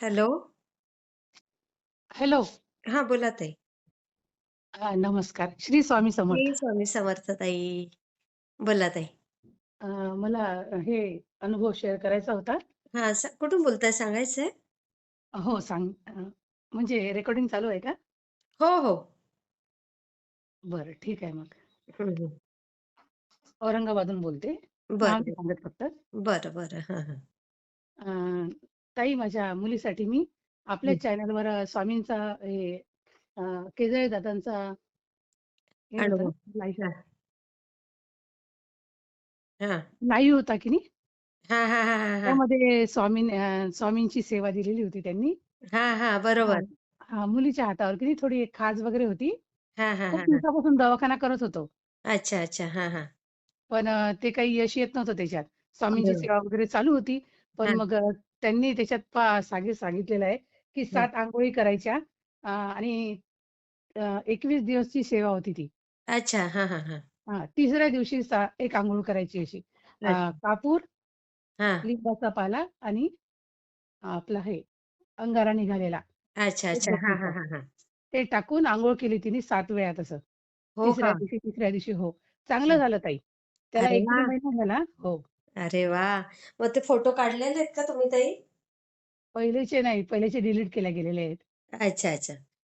Hello. Hello. हां, बोला ताई. हां, नमस्कार. श्री स्वामी श्री समर्थ. स्वामी समर्थ ताई. बोला ताई. अ, मला हे अनुभव शेअर करायचा होता. हां, स कुठून बोलताय सांगायचंय? हो, सांग अ, म्हणजे रेकॉर्डिंग चालू आहे का? हो, हो. बरं, ठीक आहे मग. हं, हं. औरंगाबादहून बोलते. नाव बरं, नाही सांगत फक्त. बरं, बरं. हां, हां. अ, ताई माझ्या मुलीसाठी मी आपल्या. चॅनलवर स्वामींचा हे केजळे दादांचा हे होता अनुभव. लाईव्ह हां. लाईव्ह होता की नाही? हां, हां, हां, हां, हां. त्यामध्ये स्वामीं स्वामींची सेवा दिलेली होती त्यांनी. हां, हां. हां, बरोबर. हां, मुलीच्या हातावर की नाही थोडी एक खाज वगैरे होती. हां, हां, खूप हां, हां. दिवसापासून दवाखाना करत होतो. अच्छा, अच्छा. हां, हां. पण अ, ते काही यश येत नव्हतं त्याच्यात. स्वामींची. सेवा वगैरे चालू होती. पण हां, मग अ, त्यांनी त्याच्यात सांगी सांगितलेलं आहे, की. 7 अंघोळी करायच्या आणि 21 दिवसची सेवा होती ती. अच्छा. हां, हां, हां. हां, तिसऱ्या दिवशी एक अंघोळ करायची अशी. कापूर. लिंबाचा पाला आणि आपला हे अंगारा निघालेला अच्छा, एक अच्छा. हां. हां, हां, हां. ते टाकून अंघोळ केली तिने 7 वेळा तसं. हो तिसऱ्या का? दिवशी, तिसऱ्या दिवशी हो. चांगलं. झालं ताई. त्याला अरे 1 दीड वाह! महिना झाला. हो. अरे वाह! मग ते फोटो काढलेले आहेत का तुम्ही ताई? पहिलेचे नाही, पहिलेचे डिलीट केल्या गेलेले आहेत. अच्छा, अच्छा.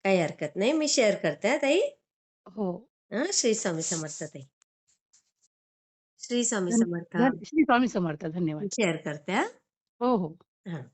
काही हरकत नाही. मी शेअर करते हां ताई. हो. हं, श्री स्वामी समर्थ ताई. श्री स्वामी धन समर्थ. धन श्री स्वामी समर्थ. धन्यवाद. शेअर करते हां. हो, हो. हां.